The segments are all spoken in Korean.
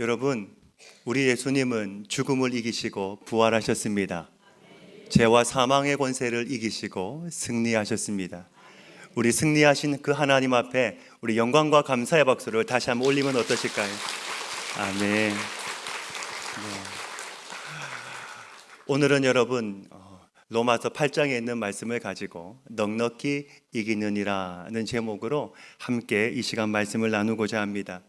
여러분, 우리 예수님은 죽음을 이기시고 부활하셨습니다. 죄와 사망의 권세를 이기시고 승리하셨습니다. 우리 승리하신 그 하나님 앞에 우리 영광과 감사의 박수를 다시 한번 올리면 어떠실까요? 아멘. 네. 오늘은 여러분 어, 로마서 8장에 있는 말씀을 가지고 넉넉히 이기느니라는 제목으로 함께 이 시간 말씀을 나누고자 합니다.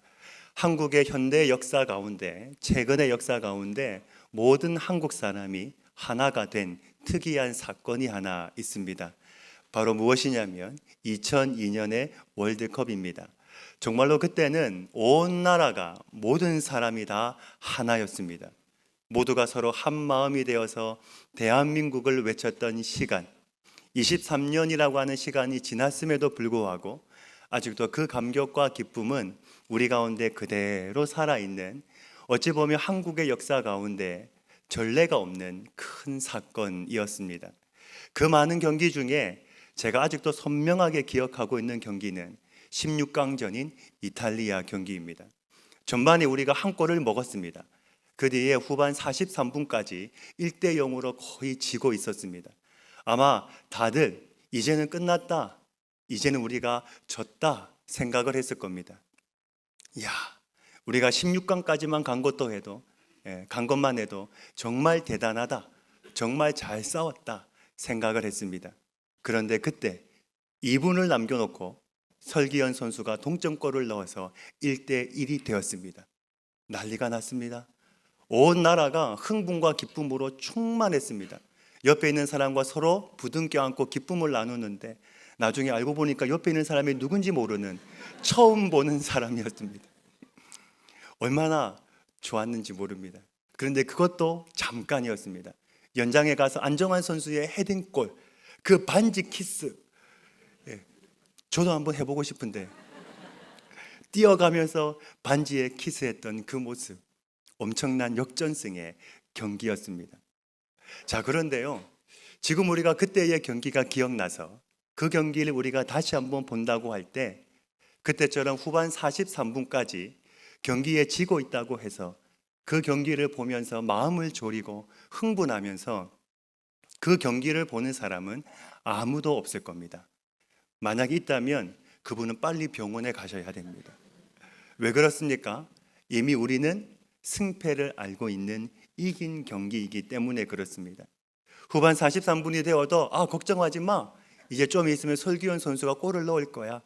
한국의 현대 역사 가운데 최근의 역사 가운데 모든 한국 사람이 하나가 된 특이한 사건이 하나 있습니다. 바로 무엇이냐면 2002년의 월드컵입니다. 정말로 그때는 온 나라가 모든 사람이 다 하나였습니다. 모두가 서로 한 마음이 되어서 대한민국을 외쳤던 시간, 23년이라고 하는 시간이 지났음에도 불구하고 아직도 그 감격과 기쁨은 우리 가운데 그대로 살아있는 어찌 보면 한국의 역사 가운데 전례가 없는 큰 사건이었습니다. 그 많은 경기 중에 제가 아직도 선명하게 기억하고 있는 경기는 16강전인 이탈리아 경기입니다. 전반에 우리가 한 골을 먹었습니다. 그 뒤에 후반 43분까지 1대 0으로 거의 지고 있었습니다. 아마 다들 이제는 끝났다. 이제는 우리가 졌다 생각을 했을 겁니다. 야, 우리가 16강까지만 간 것도 해도 예, 간 것만 해도 정말 대단하다. 정말 잘 싸웠다 생각을 했습니다. 그런데 그때 2분을 남겨 놓고 설기현 선수가 동점골을 넣어서 1대 1이 되었습니다. 난리가 났습니다. 온 나라가 흥분과 기쁨으로 충만했습니다. 옆에 있는 사람과 서로 부둥켜 안고 기쁨을 나누는데 나중에 알고 보니까 옆에 있는 사람이 누군지 모르는 처음 보는 사람이었습니다. 얼마나 좋았는지 모릅니다. 그런데 그것도 잠깐이었습니다. 연장에 가서 안정환 선수의 헤딩골, 그 반지 키스. 예, 저도 한번 해보고 싶은데 뛰어가면서 반지에 키스했던 그 모습, 엄청난 역전승의 경기였습니다. 자, 그런데요. 지금 우리가 그때의 경기가 기억나서 그 경기를 우리가 다시 한번 본다고 할 때 그때처럼 후반 43분까지 경기에 지고 있다고 해서 그 경기를 보면서 마음을 졸이고 흥분하면서 그 경기를 보는 사람은 아무도 없을 겁니다. 만약 있다면 그분은 빨리 병원에 가셔야 됩니다. 왜 그렇습니까? 이미 우리는 승패를 알고 있는 이긴 경기이기 때문에 그렇습니다. 후반 43분이 되어도 아 걱정하지 마. 이제 좀 있으면 설기현 선수가 골을 넣을 거야.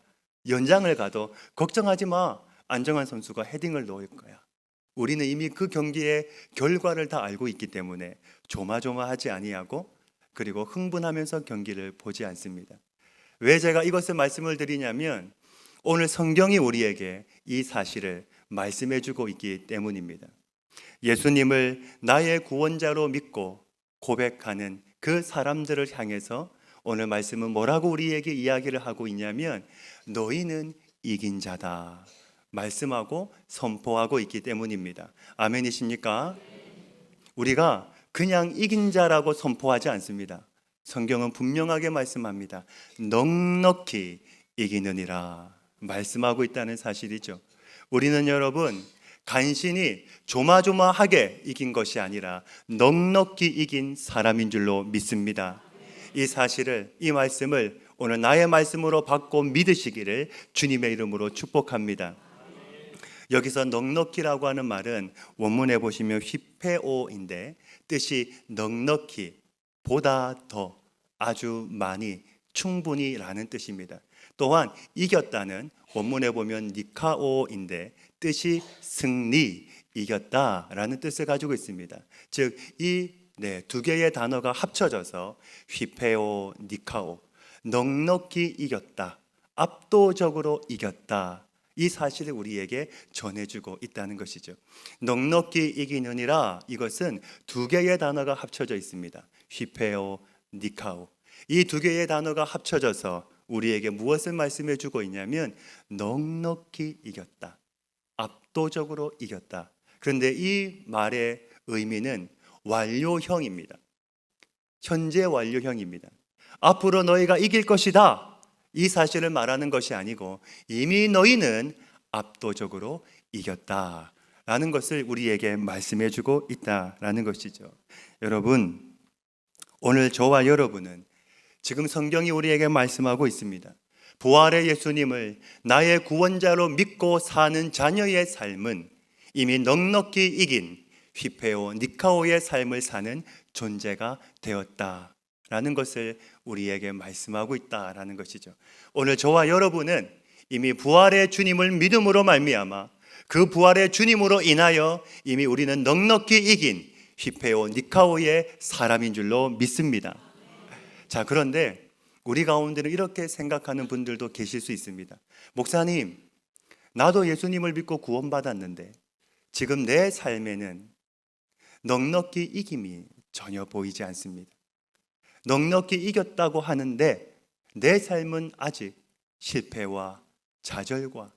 연장을 가도 걱정하지 마. 안정환 선수가 헤딩을 넣을 거야. 우리는 이미 그 경기의 결과를 다 알고 있기 때문에 조마조마하지 아니하고 그리고 흥분하면서 경기를 보지 않습니다. 왜 제가 이것을 말씀을 드리냐면 오늘 성경이 우리에게 이 사실을 말씀해 주고 있기 때문입니다. 예수님을 나의 구원자로 믿고 고백하는 그 사람들을 향해서 오늘 말씀은 뭐라고 우리에게 이야기를 하고 있냐면 너희는 이긴 자다. 말씀하고 선포하고 있기 때문입니다. 아멘이십니까? 우리가 그냥 이긴 자라고 선포하지 않습니다. 성경은 분명하게 말씀합니다. 넉넉히 이기느니라 말씀하고 있다는 사실이죠. 우리는 여러분 간신히 조마조마하게 이긴 것이 아니라 넉넉히 이긴 사람인 줄로 믿습니다. 이 사실을 이 말씀을 오늘 나의 말씀으로 받고 믿으시기를 주님의 이름으로 축복합니다. 여기서 넉넉히라고 하는 말은 원문에 보시면 휘페오인데 뜻이 넉넉히 보다 더 아주 많이 충분히라는 뜻입니다. 또한 이겼다는 원문에 보면 니카오인데 뜻이 승리, 이겼다라는 뜻을 가지고 있습니다. 즉 이 네, 두 개의 단어가 합쳐져서 휘페오, 니카오, 넉넉히 이겼다, 압도적으로 이겼다. 이 사실을 우리에게 전해주고 있다는 것이죠. 넉넉히 이기느니라 이것은 두 개의 단어가 합쳐져 있습니다. 휘페오, 니카오. 이 두 개의 단어가 합쳐져서 우리에게 무엇을 말씀해 주고 있냐면 넉넉히 이겼다. 압도적으로 이겼다. 그런데 이 말의 의미는 완료형입니다. 현재 완료형입니다. 앞으로 너희가 이길 것이다. 이 사실을 말하는 것이 아니고 이미 너희는 압도적으로 이겼다. 라는 것을 우리에게 말씀해 주고 있다라는 것이죠. 여러분, 오늘 저와 여러분은 지금 성경이 우리에게 말씀하고 있습니다. 부활의 예수님을 나의 구원자로 믿고 사는 자녀의 삶은 이미 넉넉히 이긴 휘페오 니카오의 삶을 사는 존재가 되었다 라는 것을 우리에게 말씀하고 있다라는 것이죠. 오늘 저와 여러분은 이미 부활의 주님을 믿음으로 말미암아 그 부활의 주님으로 인하여 이미 우리는 넉넉히 이긴 휘페오 니카오의 사람인 줄로 믿습니다. 자, 그런데 우리 가운데는 이렇게 생각하는 분들도 계실 수 있습니다. 목사님, 나도 예수님을 믿고 구원받았는데 지금 내 삶에는 넉넉히 이김이 전혀 보이지 않습니다. 넉넉히 이겼다고 하는데 내 삶은 아직 실패와 좌절과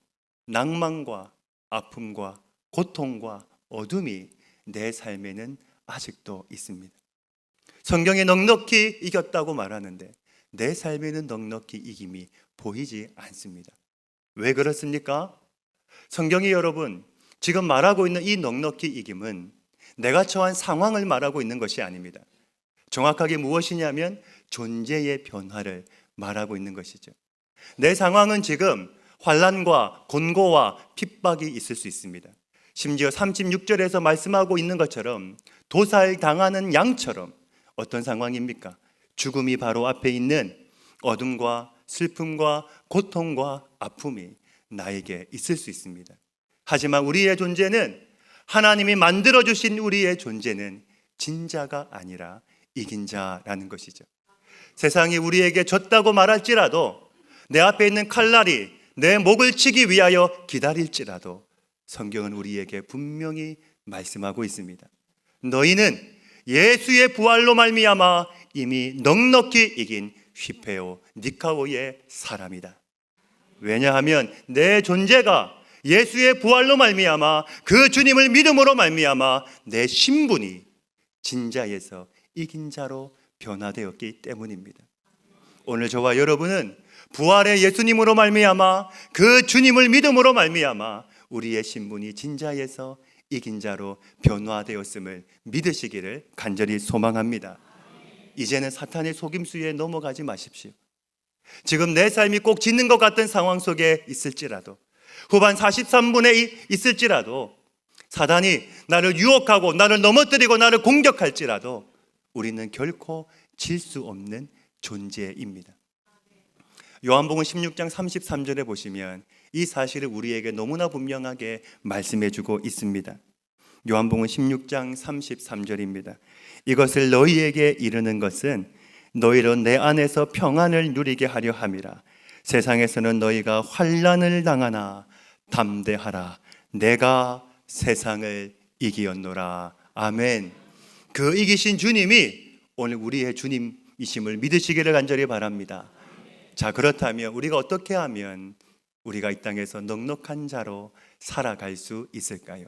낭만과 아픔과 고통과 어둠이 내 삶에는 아직도 있습니다. 성경에 넉넉히 이겼다고 말하는데 내 삶에는 넉넉히 이김이 보이지 않습니다. 왜 그렇습니까? 성경이 여러분 지금 말하고 있는 이 넉넉히 이김은 내가 처한 상황을 말하고 있는 것이 아닙니다. 정확하게 무엇이냐면 존재의 변화를 말하고 있는 것이죠. 내 상황은 지금 환란과 곤고와 핍박이 있을 수 있습니다. 심지어 36절에서 말씀하고 있는 것처럼 도살 당하는 양처럼 어떤 상황입니까? 죽음이 바로 앞에 있는 어둠과 슬픔과 고통과 아픔이 나에게 있을 수 있습니다. 하지만 우리의 존재는 하나님이 만들어 주신 우리의 존재는 진자가 아니라 이긴 자라는 것이죠. 세상이 우리에게 졌다고 말할지라도 내 앞에 있는 칼날이 내 목을 치기 위하여 기다릴지라도 성경은 우리에게 분명히 말씀하고 있습니다. 너희는 예수의 부활로 말미암아 이미 넉넉히 이긴 휘페오 니카오의 사람이다. 왜냐하면 내 존재가 예수의 부활로 말미암아 그 주님을 믿음으로 말미암아 내 신분이 진자에서 이긴 자로 변화되었기 때문입니다. 오늘 저와 여러분은 부활의 예수님으로 말미암아 그 주님을 믿음으로 말미암아 우리의 신분이 진자에서 이긴 자로 변화되었음을 믿으시기를 간절히 소망합니다. 이제는 사탄의 속임수에 넘어가지 마십시오. 지금 내 삶이 꼭 짓는 것 같은 상황 속에 있을지라도 후반 43분에 있을지라도 사단이 나를 유혹하고 나를 넘어뜨리고 나를 공격할지라도 우리는 결코 질 수 없는 존재입니다. 요한복음 16장 33절에 보시면 이 사실을 우리에게 너무나 분명하게 말씀해 주고 있습니다. 요한복음 16장 33절입니다. 이것을 너희에게 이르는 것은 너희로 내 안에서 평안을 누리게 하려 함이라. 세상에서는 너희가 환란을 당하나 담대하라. 내가 세상을 이기었노라. 아멘. 그 이기신 주님이 오늘 우리의 주님이심을 믿으시기를 간절히 바랍니다. 자, 그렇다면 우리가 어떻게 하면 우리가 이 땅에서 넉넉한 자로 살아갈 수 있을까요?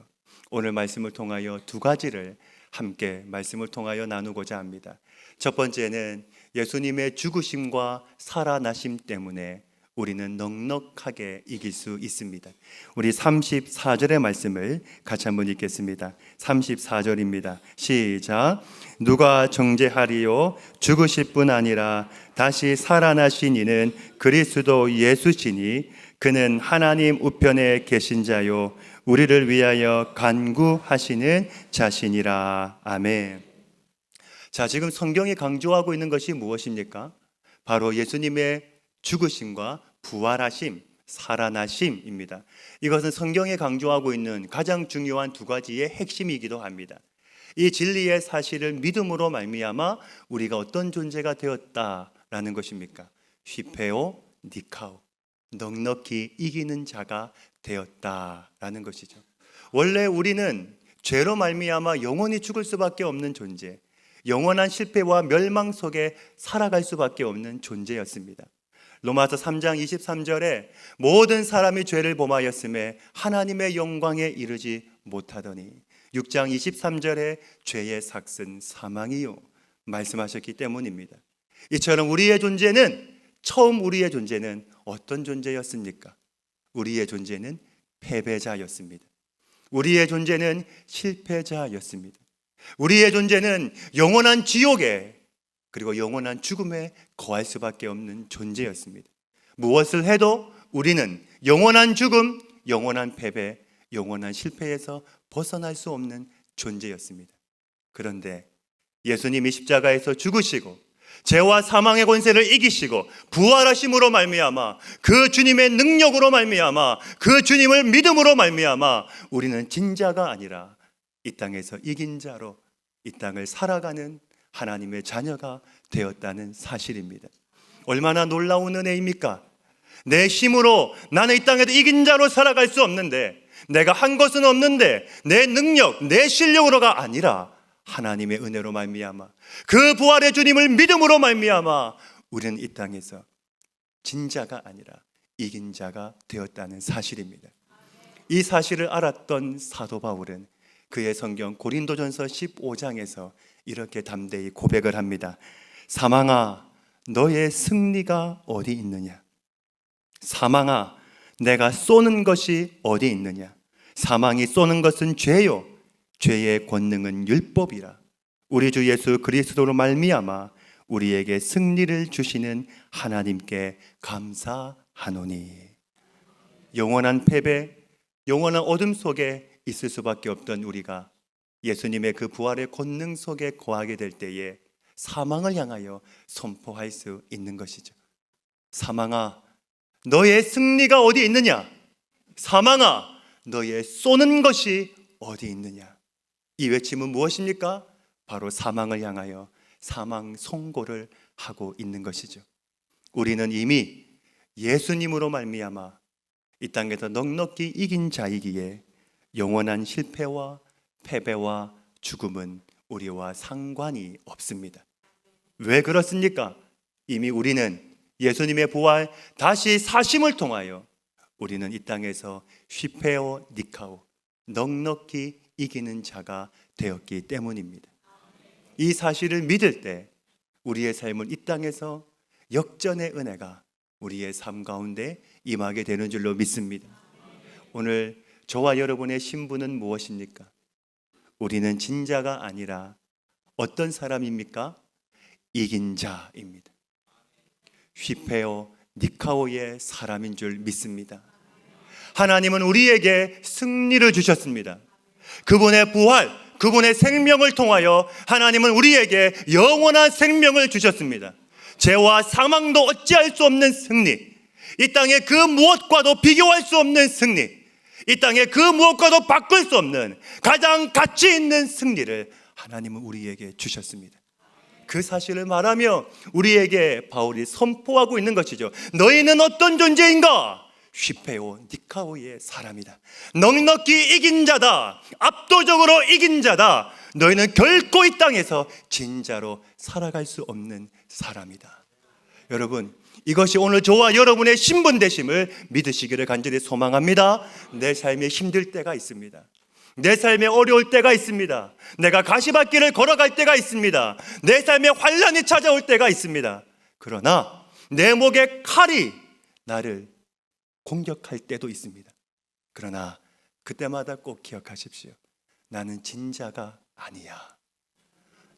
오늘 말씀을 통하여 두 가지를 함께 말씀을 통하여 나누고자 합니다. 첫 번째는 예수님의 죽으심과 살아나심 때문에 우리는 넉넉하게 이길 수 있습니다. 우리 34절의 말씀을 같이 한번 읽겠습니다. 34절입니다. 시작. 누가 정죄하리요? 죽으실 뿐 아니라 다시 살아나신 이는 그리스도 예수시니 그는 하나님 우편에 계신 자요. 우리를 위하여 간구하시는 자신이라. 아멘. 자, 지금 성경이 강조하고 있는 것이 무엇입니까? 바로 예수님의 죽으심과 부활하심, 살아나심입니다. 이것은 성경에 강조하고 있는 가장 중요한 두 가지의 핵심이기도 합니다. 이 진리의 사실을 믿음으로 말미암아 우리가 어떤 존재가 되었다라는 것입니까? 휘페오 니카오 넉넉히 이기는 자가 되었다라는 것이죠. 원래 우리는 죄로 말미암아 영원히 죽을 수밖에 없는 존재, 영원한 실패와 멸망 속에 살아갈 수밖에 없는 존재였습니다. 로마서 3장 23절에 모든 사람이 죄를 범하였음에 하나님의 영광에 이르지 못하더니 6장 23절에 죄의 삭은 사망이요 말씀하셨기 때문입니다. 이처럼 우리의 존재는 처음 우리의 존재는 어떤 존재였습니까? 우리의 존재는 패배자였습니다. 우리의 존재는 실패자였습니다. 우리의 존재는 영원한 지옥에 그리고 영원한 죽음에 거할 수밖에 없는 존재였습니다. 무엇을 해도 우리는 영원한 죽음, 영원한 패배, 영원한 실패에서 벗어날 수 없는 존재였습니다. 그런데 예수님이 십자가에서 죽으시고 죄와 사망의 권세를 이기시고 부활하심으로 말미암아 그 주님의 능력으로 말미암아 그 주님을 믿음으로 말미암아 우리는 진자가 아니라 이 땅에서 이긴 자로 이 땅을 살아가는 하나님의 자녀가 되었다는 사실입니다. 얼마나 놀라운 은혜입니까? 내 힘으로 나는 이 땅에도 이긴 자로 살아갈 수 없는데 내가 한 것은 없는데 내 능력, 내 실력으로가 아니라 하나님의 은혜로 말미암아 그 부활의 주님을 믿음으로 말미암아 우리는 이 땅에서 진자가 아니라 이긴 자가 되었다는 사실입니다. 이 사실을 알았던 사도 바울은 그의 성경 고린도전서 15장에서 이렇게 담대히 고백을 합니다. 사망아 너의 승리가 어디 있느냐? 사망아 내가 쏘는 것이 어디 있느냐? 사망이 쏘는 것은 죄요. 죄의 권능은 율법이라. 우리 주 예수 그리스도로 말미암아 우리에게 승리를 주시는 하나님께 감사하노니. 영원한 패배, 영원한 어둠 속에 있을 수밖에 없던 우리가 예수님의 그 부활의 권능 속에 거하게 될 때에 사망을 향하여 선포할 수 있는 것이죠. 사망아, 너의 승리가 어디 있느냐? 사망아, 너의 쏘는 것이 어디 있느냐? 이 외침은 무엇입니까? 바로 사망을 향하여 사망 선고를 하고 있는 것이죠. 우리는 이미 예수님으로 말미암아 이 땅에서 넉넉히 이긴 자이기에 영원한 실패와 패배와 죽음은 우리와 상관이 없습니다. 왜 그렇습니까? 이미 우리는 예수님의 부활 다시 사심을 통하여 우리는 이 땅에서 휘페오 니카오 넉넉히 이기는 자가 되었기 때문입니다. 이 사실을 믿을 때 우리의 삶은 이 땅에서 역전의 은혜가 우리의 삶 가운데 임하게 되는 줄로 믿습니다. 오늘 저와 여러분의 신분은 무엇입니까? 우리는 진자가 아니라 어떤 사람입니까? 이긴 자입니다. 휘페오 니카오의 사람인 줄 믿습니다. 하나님은 우리에게 승리를 주셨습니다. 그분의 부활, 그분의 생명을 통하여 하나님은 우리에게 영원한 생명을 주셨습니다. 죄와 사망도 어찌할 수 없는 승리. 이 땅의 그 무엇과도 비교할 수 없는 승리. 이 땅의 그 무엇과도 바꿀 수 없는 가장 가치 있는 승리를 하나님은 우리에게 주셨습니다. 그 사실을 말하며 우리에게 바울이 선포하고 있는 것이죠. 너희는 어떤 존재인가? 휘페오 니카오의 사람이다. 넉넉히 이긴 자다. 압도적으로 이긴 자다. 너희는 결코 이 땅에서 진자로 살아갈 수 없는 사람이다. 여러분, 이것이 오늘 저와 여러분의 신분 되심을 믿으시기를 간절히 소망합니다. 내 삶에 힘들 때가 있습니다. 내 삶에 어려울 때가 있습니다. 내가 가시밭길을 걸어갈 때가 있습니다. 내 삶에 환란이 찾아올 때가 있습니다. 그러나 내 목에 칼이 나를 공격할 때도 있습니다. 그러나 그때마다 꼭 기억하십시오. 나는 진자가 아니야.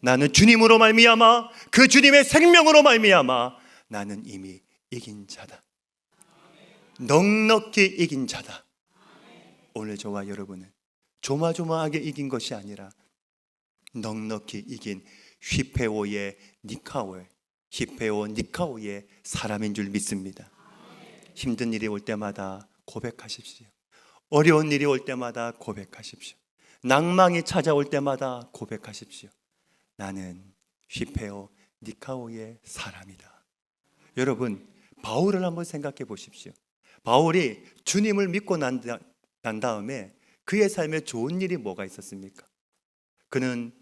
나는 주님으로 말미암아 그 주님의 생명으로 말미암아 나는 이미 이긴 자다. 넉넉히 이긴 자다. 오늘 저와 여러분은 조마조마하게 이긴 것이 아니라 넉넉히 이긴 휘페오의 니카오의 히페오 니카오의 사람인 줄 믿습니다. 힘든 일이 올 때마다 고백하십시오. 어려운 일이 올 때마다 고백하십시오. 낭망이 찾아올 때마다 고백하십시오. 나는 휘페오 니카오의 사람이다. 여러분, 바울을 한번 생각해 보십시오. 바울이 주님을 믿고 난, 난 다음에 그의 삶에 좋은 일이 뭐가 있었습니까? 그는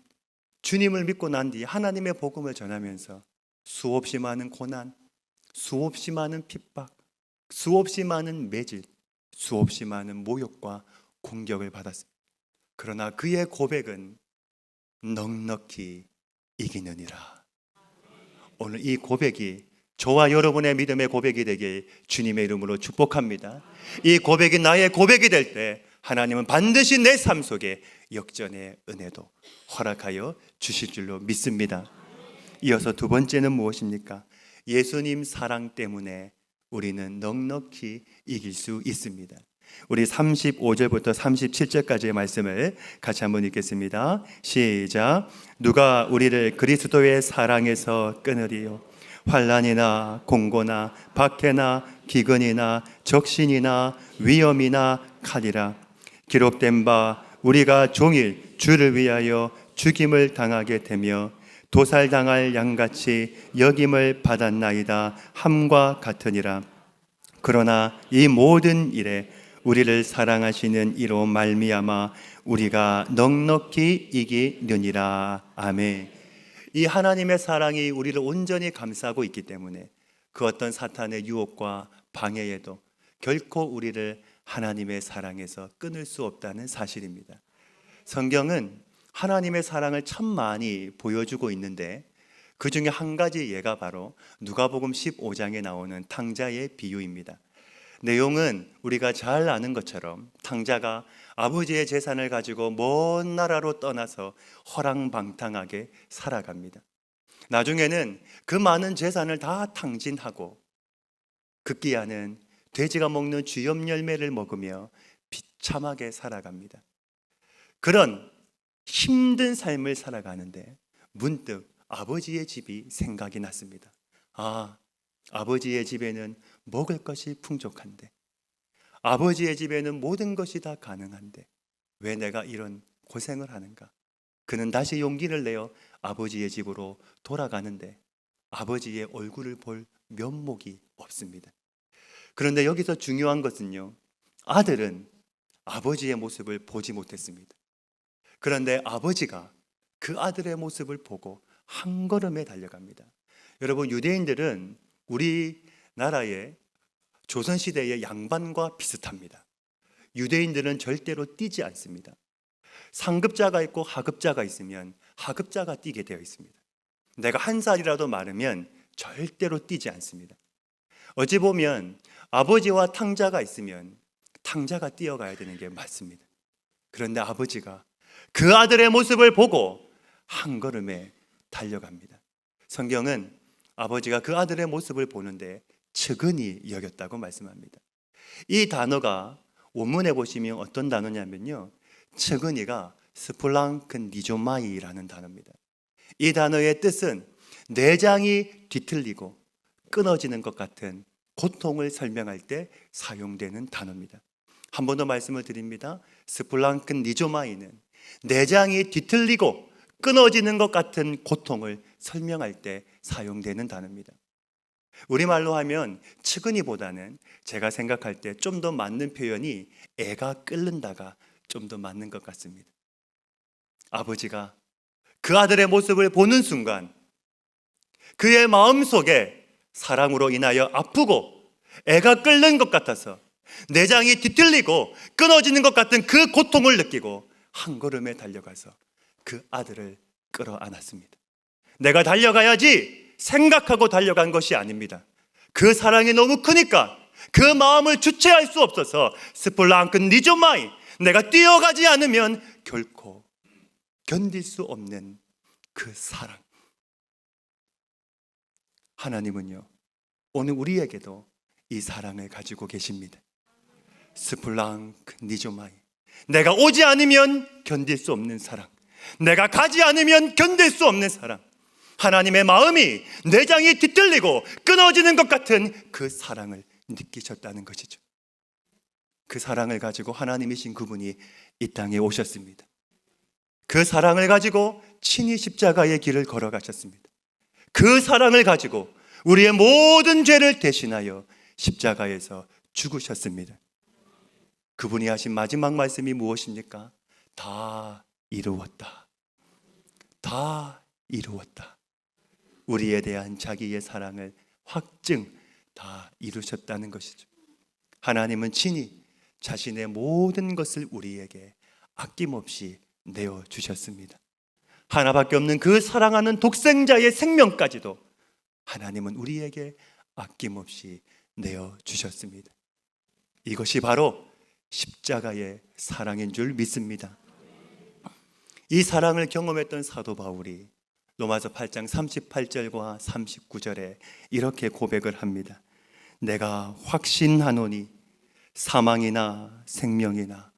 주님을 믿고 난 뒤 하나님의 복음을 전하면서 수없이 많은 고난, 수없이 많은 핍박, 수없이 많은 매질, 수없이 많은 모욕과 공격을 받았습니다. 그러나 그의 고백은 넉넉히 이기느니라. 오늘 이 고백이 저와 여러분의 믿음의 고백이 되길 주님의 이름으로 축복합니다. 이 고백이 나의 고백이 될 때 하나님은 반드시 내 삶 속에 역전의 은혜도 허락하여 주실 줄로 믿습니다. 이어서 두 번째는 무엇입니까? 예수님 사랑 때문에 우리는 넉넉히 이길 수 있습니다. 우리 35절부터 37절까지의 말씀을 같이 한번 읽겠습니다. 시작. 누가 우리를 그리스도의 사랑에서 끊으리요? 환란이나 공고나 박해나 기근이나 적신이나 위험이나 칼이라. 기록된 바 우리가 종일 주를 위하여 죽임을 당하게 되며 도살당할 양같이 여김을 받았나이다 함과 같으니라. 그러나 이 모든 일에 우리를 사랑하시는 이로 말미암아 우리가 넉넉히 이기느니라. 아멘. 이 하나님의 사랑이 우리를 온전히 감싸고 있기 때문에 그 어떤 사탄의 유혹과 방해에도 결코 우리를 하나님의 사랑에서 끊을 수 없다는 사실입니다. 성경은 하나님의 사랑을 참 많이 보여주고 있는데 그 중에 한 가지 예가 바로 누가복음 15장에 나오는 탕자의 비유입니다. 내용은 우리가 잘 아는 것처럼 탕자가 아버지의 재산을 가지고 먼 나라로 떠나서 허랑방탕하게 살아갑니다. 나중에는 그 많은 재산을 다 탕진하고 급기야는 돼지가 먹는 쥐염 열매를 먹으며 비참하게 살아갑니다. 그런 힘든 삶을 살아가는데 문득 아버지의 집이 생각이 났습니다. 아, 아버지의 집에는 먹을 것이 풍족한데, 아버지의 집에는 모든 것이 다 가능한데, 왜 내가 이런 고생을 하는가? 그는 다시 용기를 내어 아버지의 집으로 돌아가는데, 아버지의 얼굴을 볼 면목이 없습니다. 그런데 여기서 중요한 것은요, 아들은 아버지의 모습을 보지 못했습니다. 그런데 아버지가 그 아들의 모습을 보고 한 걸음에 달려갑니다. 여러분, 유대인들은 우리 나라의 조선시대의 양반과 비슷합니다. 유대인들은 절대로 뛰지 않습니다. 상급자가 있고 하급자가 있으면 하급자가 뛰게 되어 있습니다. 내가 한 살이라도 많으면 절대로 뛰지 않습니다. 어찌 보면 아버지와 탕자가 있으면 탕자가 뛰어가야 되는 게 맞습니다. 그런데 아버지가 그 아들의 모습을 보고 한 걸음에 달려갑니다. 성경은 아버지가 그 아들의 모습을 보는데 측은히 여겼다고 말씀합니다. 이 단어가 원문에 보시면 어떤 단어냐면요. 측은이가 스플랑큰 니조마이라는 단어입니다. 이 단어의 뜻은 내장이 뒤틀리고 끊어지는 것 같은 고통을 설명할 때 사용되는 단어입니다. 한 번 더 말씀을 드립니다. 스플랑큰 니조마이는 내장이 뒤틀리고 끊어지는 것 같은 고통을 설명할 때 사용되는 단어입니다. 우리말로 하면 측은이보다는 제가 생각할 때 좀 더 맞는 표현이 애가 끓는다가 좀 더 맞는 것 같습니다. 아버지가 그 아들의 모습을 보는 순간 그의 마음 속에 사랑으로 인하여 아프고 애가 끓는 것 같아서 내장이 뒤틀리고 끊어지는 것 같은 그 고통을 느끼고 한 걸음에 달려가서 그 아들을 끌어 안았습니다. 내가 달려가야지 생각하고 달려간 것이 아닙니다. 그 사랑이 너무 크니까 그 마음을 주체할 수 없어서 스플랑큰 니조마이 내가 뛰어가지 않으면 결코 견딜 수 없는 그 사랑. 하나님은요, 오늘 우리에게도 이 사랑을 가지고 계십니다. 스플랑크 니조마이. 내가 오지 않으면 견딜 수 없는 사랑. 내가 가지 않으면 견딜 수 없는 사랑. 하나님의 마음이 내장이 뒤틀리고 끊어지는 것 같은 그 사랑을 느끼셨다는 것이죠. 그 사랑을 가지고 하나님이신 그분이 이 땅에 오셨습니다. 그 사랑을 가지고 친히 십자가의 길을 걸어가셨습니다. 그 사랑을 가지고 우리의 모든 죄를 대신하여 십자가에서 죽으셨습니다. 그분이 하신 마지막 말씀이 무엇입니까? 다 이루었다. 다 이루었다. 우리에 대한 자기의 사랑을 확증 다 이루셨다는 것이죠. 하나님은 친히 자신의 모든 것을 우리에게 아낌없이 내어 주셨습니다. 하나밖에 없는 그 사랑하는 독생자의 생명까지도 하나님은 우리에게 아낌없이 내어 주셨습니다. 이것이 바로 십자가의 사랑인 줄 믿습니다. 이 사랑을 경험했던 사도 바울이 로마서 8장 38절과 39절에 이렇게 고백을 합니다. 내가 확신하노니 사망이나 생명이나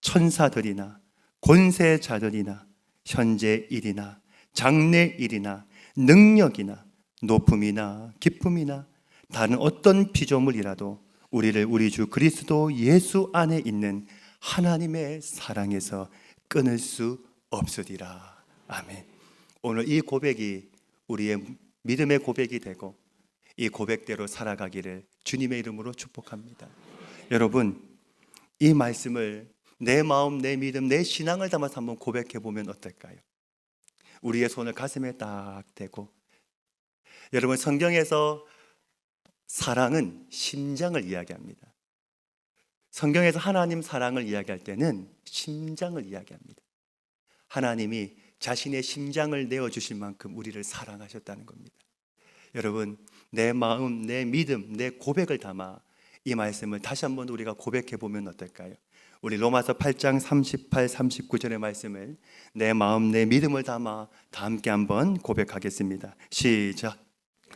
천사들이나 권세자들이나 현재 일이나 장래 일이나 능력이나 높음이나 기쁨이나 다른 어떤 피조물이라도 우리를 우리 주 그리스도 예수 안에 있는 하나님의 사랑에서 끊을 수 없으리라. 아멘. 오늘 이 고백이 우리의 믿음의 고백이 되고 이 고백대로 살아가기를 주님의 이름으로 축복합니다. 여러분, 이 말씀을 내 마음, 내 믿음, 내 신앙을 담아서 한번 고백해 보면 어떨까요? 우리의 손을 가슴에 딱 대고 여러분 성경에서 사랑은 심장을 이야기합니다. 성경에서 하나님 사랑을 이야기할 때는 심장을 이야기합니다. 하나님이 자신의 심장을 내어 주실 만큼 우리를 사랑하셨다는 겁니다. 여러분, 내 마음, 내 믿음, 내 고백을 담아 이 말씀을 다시 한번 우리가 고백해 보면 어떨까요? 우리 로마서 8장 38, 39절의 말씀을 내 마음, 내 믿음을 담아 다 함께 한번 고백하겠습니다. 시작.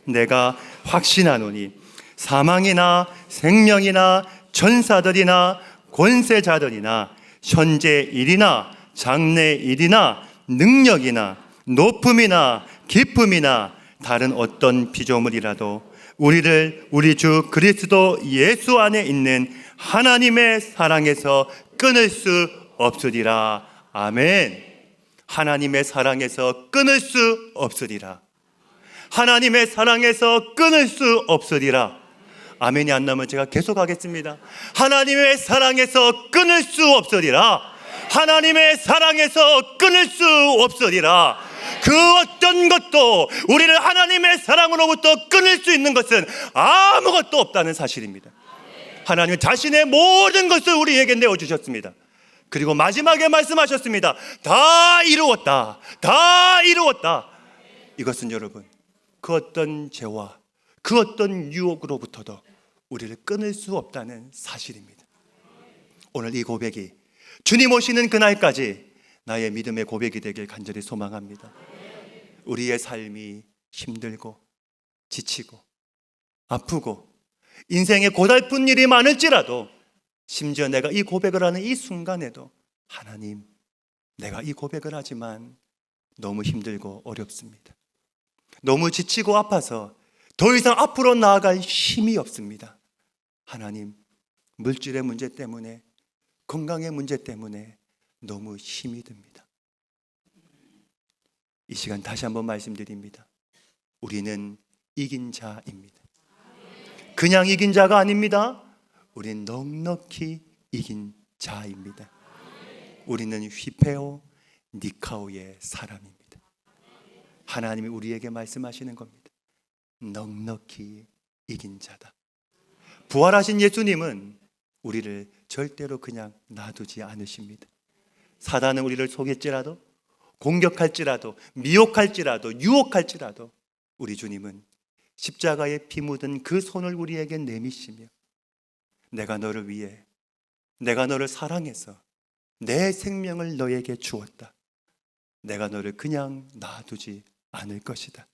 내가 확신하노니 사망이나 생명이나 전사들이나 권세자들이나 현재 일이나 장래 일이나 능력이나 높음이나 기쁨이나 다른 어떤 피조물이라도 우리를 우리 주 그리스도 예수 안에 있는 하나님의 사랑에서 끊을 수 없으리라. 아멘. 하나님의 사랑에서 끊을 수 없으리라. 하나님의 사랑에서 끊을 수 없으리라. 아멘이 안 나면 제가 계속 하겠습니다. 하나님의 사랑에서 끊을 수 없으리라. 하나님의 사랑에서 끊을 수 없으리라. 그 어떤 것도 우리를 하나님의 사랑으로부터 끊을 수 있는 것은 아무것도 없다는 사실입니다. 하나님은 자신의 모든 것을 우리에게 내어 주셨습니다. 그리고 마지막에 말씀하셨습니다. 다 이루었다. 다 이루었다. 이것은 여러분 그 어떤 죄와 그 어떤 유혹으로부터도 우리를 끊을 수 없다는 사실입니다. 오늘 이 고백이 주님 오시는 그날까지 나의 믿음의 고백이 되길 간절히 소망합니다. 우리의 삶이 힘들고 지치고 아프고 인생에 고달픈 일이 많을지라도 심지어 내가 이 고백을 하는 이 순간에도 하나님 내가 이 고백을 하지만 너무 힘들고 어렵습니다. 너무 지치고 아파서 더 이상 앞으로 나아갈 힘이 없습니다. 하나님, 물질의 문제 때문에, 건강의 문제 때문에 너무 힘이 듭니다. 이 시간 다시 한번 말씀드립니다. 우리는 이긴 자입니다. 그냥 이긴 자가 아닙니다. 우리는 넉넉히 이긴 자입니다. 우리는 휘페오 니카오의 사람입니다. 하나님이 우리에게 말씀하시는 겁니다. 넉넉히 이긴 자다. 부활하신 예수님은 우리를 절대로 그냥 놔두지 않으십니다. 사단은 우리를 속일지라도 공격할지라도 미혹할지라도 유혹할지라도 우리 주님은 십자가에 피 묻은 그 손을 우리에게 내미시며 내가 너를 위해 내가 너를 사랑해서 내 생명을 너에게 주었다. 내가 너를 그냥 놔두지 않을 것이다.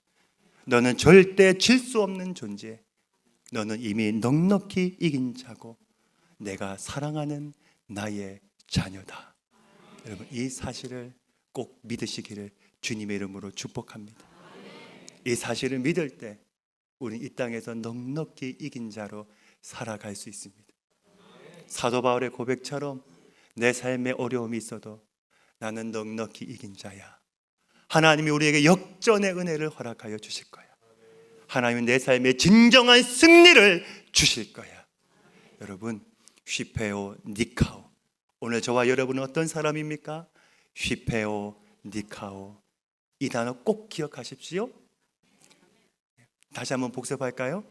너는 절대 질 수 없는 존재. 너는 이미 넉넉히 이긴 자고 내가 사랑하는 나의 자녀다. 여러분 이 사실을 꼭 믿으시기를 주님의 이름으로 축복합니다. 이 사실을 믿을 때 우리는 이 땅에서 넉넉히 이긴 자로 살아갈 수 있습니다. 사도 바울의 고백처럼 내 삶에 어려움이 있어도 나는 넉넉히 이긴 자야. 하나님이 우리에게 역전의 은혜를 허락하여 주실 거야. 하나님은 내 삶에 진정한 승리를 주실 거야. 여러분, 휘페오 니카오. 오늘 저와 여러분은 어떤 사람입니까? 휘페오 니카오. 이 단어 꼭 기억하십시오. 다시 한번 복습할까요?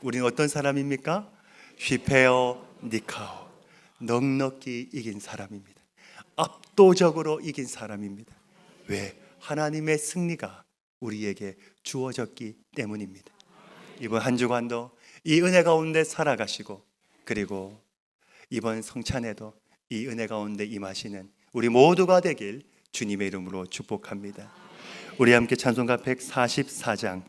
우리는 어떤 사람입니까? 휘페오 니카오. 넉넉히 이긴 사람입니다. 압도적으로 이긴 사람입니다. 왜? 하나님의 승리가 우리에게 주어졌기 때문입니다. 이번 한 주간도 이 은혜 가운데 살아가시고 그리고 이번 성찬에도 이 은혜 가운데 임하시는 우리 모두가 되길 주님의 이름으로 축복합니다. 우리 함께 찬송가 144장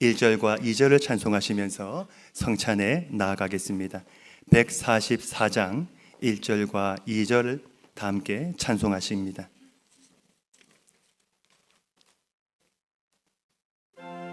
1절과 2절을 찬송하시면서 성찬에 나아가겠습니다. 144장 1절과 2절을 다 함께 찬송하십니다.